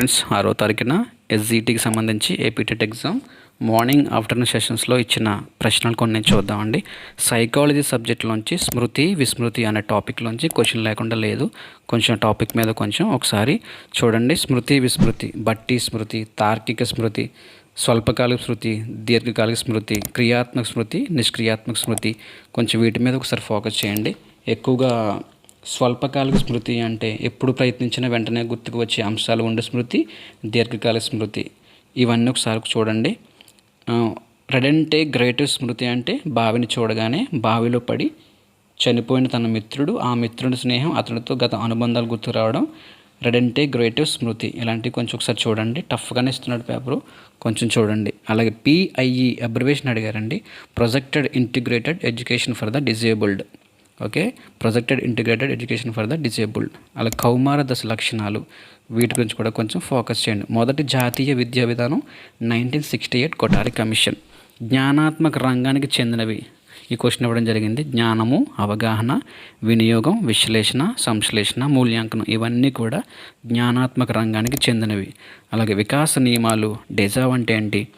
Friends ఆరో తారీఖున ఎస్జిటికి సంబంధించి ఏపీటెట్ ఎగ్జామ్ మార్నింగ్ ఆఫ్టర్నూన్ సెషన్స్లో ఇచ్చిన ప్రశ్నలు కొన్ని చూద్దామండి. సైకాలజీ సబ్జెక్ట్లోంచి స్మృతి విస్మృతి అనే టాపిక్లోంచి క్వశ్చన్ లేకుండా లేదు. కొంచెం టాపిక్ మీద కొంచెం ఒకసారి చూడండి. స్మృతి విస్మృతి బట్టి స్మృతి తార్కిక స్మృతి స్వల్పకాలిక స్మృతి దీర్ఘకాలిక స్మృతి క్రియాత్మక స్మృతి నిష్క్రియాత్మక స్మృతి కొంచెం వీటి మీద ఒకసారి ఫోకస్ చేయండి. ఎక్కువగా స్వల్పకాలిక స్మృతి అంటే ఎప్పుడు ప్రయత్నించినా వెంటనే గుర్తుకు వచ్చే అంశాలు ఉండే స్మృతి దీర్ఘకాలిక స్మృతి. ఇవన్నీ ఒకసారి చూడండి. రెడెంటే గ్రేటెస్ట్ స్మృతి అంటే బావిని చూడగానే బావిలో పడి చనిపోయిన తన మిత్రుడు ఆ మిత్రుడి స్నేహం అతనితో గత అనుబంధాలు గుర్తు రావడం రెడెంటే గ్రేటివ్ స్మృతి. ఇలాంటివి కొంచెం ఒకసారి చూడండి. టఫ్గానే ఇస్తున్నాడు పేపరు. కొంచెం చూడండి. అలాగే పిఐఈ అబ్రివేషన్ అడిగారండి. Projected integrated education for the disabled. Okay? Projected integrated education for the disabled అలా కౌమార దశ లక్షణాలు వీటి గురించి కూడా కొంచెం ఫోకస్ చేయండి. మొదటి జాతీయ విద్యా విధానం nineteen sixty eight Kothari commission జ్ఞానాత్మక రంగానికి చెందినవి. ఈ క్వశ్చన్ ఇవ్వడం జరిగింది. జ్ఞానము అవగాహన వినియోగం విశ్లేషణ సంశ్లేషణ మూల్యాంకనం ఇవన్నీ కూడా జ్ఞానాత్మక రంగానికి చెందినవి. అలాగే వికాస నియమాలు డెజావ్ అంటే ఏంటి?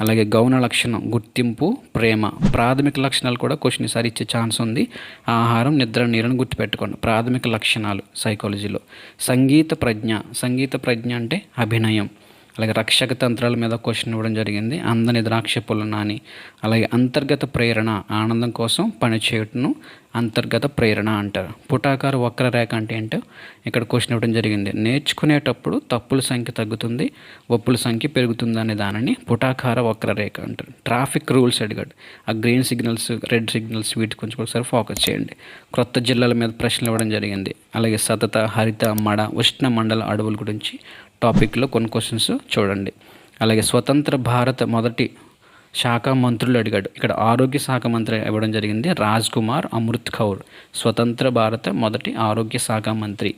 అలాగే గౌణ లక్షణం గుర్తింపు ప్రేమ. ప్రాథమిక లక్షణాలు కూడా క్వశ్చన్ ఈసారి ఇచ్చే ఛాన్స్ ఉంది. ఆహారం నిద్ర నీరుని గుర్తుపెట్టుకోండి. ప్రాథమిక లక్షణాలు సైకాలజీలో సంగీత ప్రజ్ఞ. సంగీత ప్రజ్ఞ అంటే అభినయం. అలాగే రక్షక తంత్రాల మీద క్వశ్చన్ ఇవ్వడం జరిగింది. అందని ద్రాక్ష నాని అలాగే అంతర్గత ప్రేరణ ఆనందం కోసం పనిచేయటను అంతర్గత ప్రేరణ అంటారు. పుటాకార వక్రరేఖ అంటే ఏంటో ఇక్కడ క్వశ్చన్ ఇవ్వడం జరిగింది. నేర్చుకునేటప్పుడు తప్పుల సంఖ్య తగ్గుతుంది ఒప్పుల సంఖ్య పెరుగుతుంది అనే దానిని పుటాకార వక్రరేఖ అంటారు. ట్రాఫిక్ రూల్స్ అడిగాడు. ఆ గ్రీన్ సిగ్నల్స్ రెడ్ సిగ్నల్స్ వీటి కొంచెం ఒకసారి ఫోకస్ చేయండి. క్రొత్త జిల్లాల మీద ప్రశ్నలు ఇవ్వడం జరిగింది. అలాగే సతత హరిత మడ ఉష్ణ మండల అడవుల గురించి టాపిక్లో కొన్ని క్వశ్చన్స్ చూడండి. అలాగే స్వతంత్ర భారత మొదటి శాఖ మంత్రులు అడిగాడు. ఇక్కడ ఆరోగ్య శాఖ మంత్రి ఇవ్వడం జరిగింది రాజ్ కుమార్ అమృత్ కౌర్. స్వతంత్ర భారత మొదటి ఆరోగ్య శాఖ మంత్రి.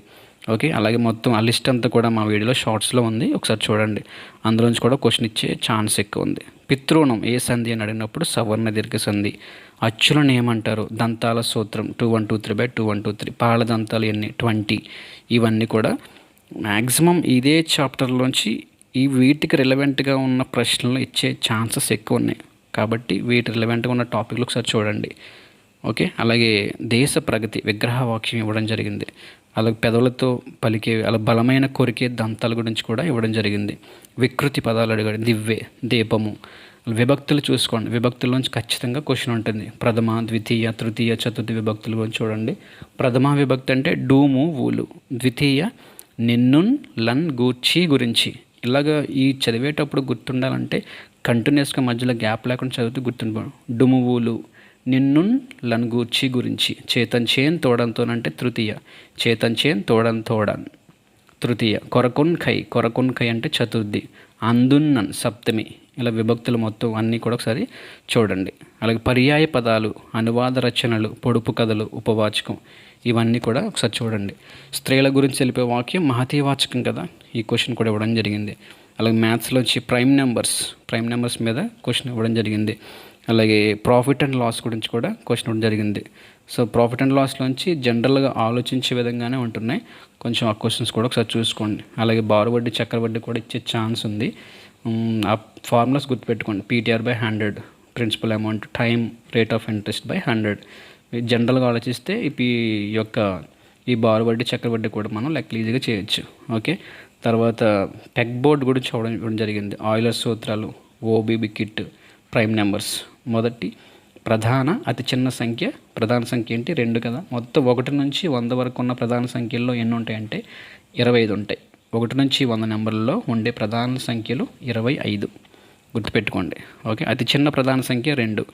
ఓకే అలాగే మొత్తం ఆ లిస్ట్ అంతా కూడా మా వీడియోలో షార్ట్స్లో ఉంది. ఒకసారి చూడండి. అందులోంచి కూడా క్వశ్చన్ ఇచ్చే ఛాన్స్ ఎక్కువ ఉంది. పితృణం ఏ సంధి అని అడిగినప్పుడు సవర్ణ దీర్ఘ సంధి. అచ్చులను ఏమంటారు? దంతాల సూత్రం two one two three by two one two three పాల దంతాలు ఎన్ని? ట్వంటీ ఇవన్నీ కూడా మ్యాక్సిమం ఇదే చాప్టర్లోంచి ఈ వీటికి రిలవెంట్గా ఉన్న ప్రశ్నలు ఇచ్చే ఛాన్సెస్ ఎక్కువ ఉన్నాయి కాబట్టి వీటి రిలవెంట్గా ఉన్న టాపిక్లు ఒకసారి చూడండి. ఓకే? అలాగే దేశ ప్రగతి విగ్రహ వాక్యం ఇవ్వడం జరిగింది. అలాగే పెదవులతో పలికే అలా బలమైన కొరికే దంతాల గురించి కూడా ఇవ్వడం జరిగింది. వికృతి పదాలు అడగడం. దివ్వే దీపము. విభక్తులు చూసుకోండి. విభక్తుల నుంచి ఖచ్చితంగా క్వశ్చన్ ఉంటుంది. ప్రథమ ద్వితీయ తృతీయ చతుర్థి విభక్తుల గురించి చూడండి. ప్రథమ విభక్తి అంటే డూము ఊలు ద్వితీయ నిన్నున్ లన్ గూర్చి గురించి. ఇలాగ ఈ చదివేటప్పుడు గుర్తుండాలంటే కంటిన్యూస్గా మధ్యలో గ్యాప్ లేకుండా చదివితే గుర్తుండి డుమువులు. నిన్నున్ లన్ గూర్చి గురించి. చేతన్ చేన్ తోడంతోనంటే తృతీయ. చేతన్ చేన్ తోడన్ తోడన్. తృతీయ. కొరకున్ ఖై కొరకున్ ఖై అంటే చతుర్థి. అందున్నన్ సప్తమి. ఇలా విభక్తులు మొత్తం అన్నీ కూడా ఒకసారి చూడండి. అలాగే పర్యాయ పదాలు అనువాద రచనలు పొడుపు కథలు ఉపవాచకం ఇవన్నీ కూడా ఒకసారి చూడండి. స్త్రీల గురించి తెలిపే వాక్యం మహతీవాచకం కదా? ఈ క్వశ్చన్ కూడా ఇవ్వడం జరిగింది. అలాగే మ్యాథ్స్లో వచ్చి ప్రైమ్ నెంబర్స్. ప్రైమ్ నెంబర్స్ మీద క్వశ్చన్ ఇవ్వడం జరిగింది. అలాగే ప్రాఫిట్ అండ్ లాస్ గురించి కూడా క్వశ్చన్ ఇవ్వడం జరిగింది. సో ప్రాఫిట్ అండ్ లాస్లోంచి జనరల్గా ఆలోచించే విధంగానే ఉంటున్నాయి. కొంచెం ఆ క్వశ్చన్స్ కూడా ఒకసారి చూసుకోండి. అలాగే బారు వడ్డీ చక్ర వడ్డీ కూడా ఇచ్చే ఛాన్స్ ఉంది. ఆ ఫార్ములాస్ గుర్తుపెట్టుకోండి. PTR by hundred principal amount time rate of interest by hundred జనరల్గా ఆలోచిస్తే ఈ యొక్క ఈ బారు వడ్డీ చక్ర వడ్డీ కూడా మనం లెక్కలు ఈజీగా చేయొచ్చు. ఓకే తర్వాత పెగ్ బోర్డ్ గురించి చూడడం ఇవ్వడం జరిగింది. ఆయిలర్ సూత్రాలు ఓబీబీ కిట్ ప్రైమ్ నెంబర్స్ మొదటి ప్రధాన అతి చిన్న సంఖ్య ప్రధాన సంఖ్య ఏంటి? రెండు కదా. మొత్తం ఒకటి నుంచి వంద వరకు ఉన్న ప్రధాన సంఖ్యల్లో ఎన్ని ఉంటాయంటే? ఇరవై ఐదు ఉంటాయి. ఒకటి నుంచి వంద నెంబర్లలో ఉండే ప్రధాన సంఖ్యలు ఇరవై ఐదు. గుర్తుపెట్టుకోండి. ఓకే? అతి చిన్న ప్రధాన సంఖ్య రెండు.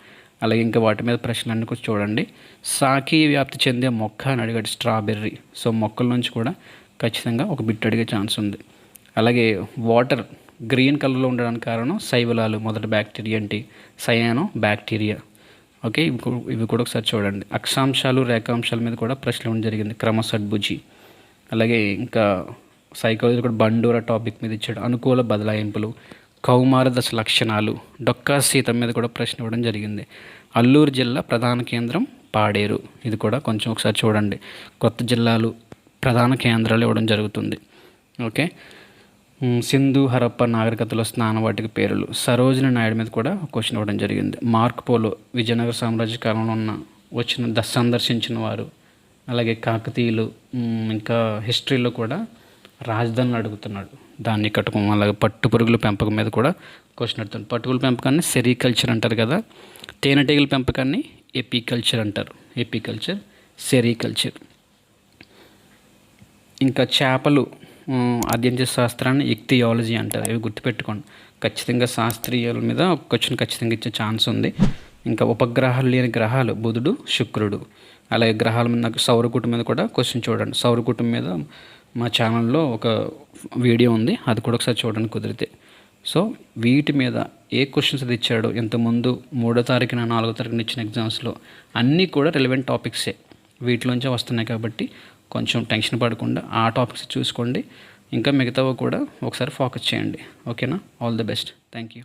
అలాగే ఇంకా వాటి మీద ప్రశ్నలన్నీ కూడా చూడండి. సాకి వ్యాప్తి చెందే మొక్క అని అడిగాడు స్ట్రాబెర్రీ. సో మొక్కల నుంచి కూడా ఖచ్చితంగా ఒక బిట్ అడిగే ఛాన్స్ ఉంది. అలాగే వాటర్ గ్రీన్ కలర్లో ఉండడానికి కారణం శైవలాలు మొదటి బ్యాక్టీరియా ఏంటి సయానో బ్యాక్టీరియా. ఓకే ఇవి ఇవి కూడా ఒకసారి చూడండి. అక్షాంశాలు రేఖాంశాల మీద కూడా ప్రశ్న ఇవ్వడం జరిగింది. క్రమసడ్భుజి అలాగే ఇంకా సైకాలజీ కూడా బండూర టాపిక్ మీద ఇచ్చాడు. అనుకూల బదలాయింపులు కౌమార దశ లక్షణాలు డొక్కా సీత మీద కూడా ప్రశ్న ఇవ్వడం జరిగింది. అల్లూరు జిల్లా ప్రధాన కేంద్రం పాడేరు. ఇది కూడా కొంచెం ఒకసారి చూడండి. కొత్త జిల్లాలు ప్రధాన కేంద్రాలు ఇవ్వడం జరుగుతుంది. ఓకే సింధు హరప్ప నాగరికతలో స్నానవాటికి పేర్లు. సరోజిని నాయుడు మీద కూడా క్వశ్చన్ ఇవ్వడం జరిగింది. మార్క్ పోలో విజయనగర సామ్రాజ్య కాలంలో ఉన్న వచ్చిన ద సందర్శించిన వారు అలాగే కాకతీయులు ఇంకా హిస్టరీలో కూడా రాజధానులు అడుగుతున్నాడు. దాన్ని కట్టుకోం అలాగే పట్టు పురుగుల పెంపకం మీద కూడా క్వశ్చన్ అడుగుతుంది పట్టుపురుగుల పెంపకాన్ని సెరికల్చర్ అంటారు కదా తేనెటీగల పెంపకాన్ని ఎపికల్చర్ అంటారు. Apiculture sericulture. ఇంకా చేపలు ఉమ్, చేసే శాస్త్రాన్ని ఇక్తియాలజీ అంటారు. అవి గుర్తుపెట్టుకోండి. ఖచ్చితంగా శాస్త్రీయాల మీద ఒక క్వశ్చన్ ఖచ్చితంగా ఇచ్చే ఛాన్స్ ఉంది. ఇంకా ఉపగ్రహాలు లేని గ్రహాలు బుధుడు శుక్రుడు. అలాగే గ్రహాల మీద నాకు సౌరకూటం మీద కూడా క్వశ్చన్ చూడండి. సౌరకూటం మీద మా ఛానల్లో ఒక వీడియో ఉంది. అది కూడా ఒకసారి చూడండి కుదిరితే. సో వీటి మీద ఏ క్వశ్చన్స్ అది ఇచ్చాడో ఇంతకుముందు మూడో తారీఖున నాలుగో తారీఖున ఇచ్చిన ఎగ్జామ్స్లో అన్నీ కూడా రిలవెంట్ టాపిక్సే వీటిలోంచే వస్తున్నాయి కాబట్టి కొంచెం టెన్షన్ పడకుండా ఆ టాపిక్స్ చూసుకోండి. ఇంకా మిగతావి కూడా ఒకసారి ఫోకస్ చేయండి. ఓకేనా? All the best. Thank you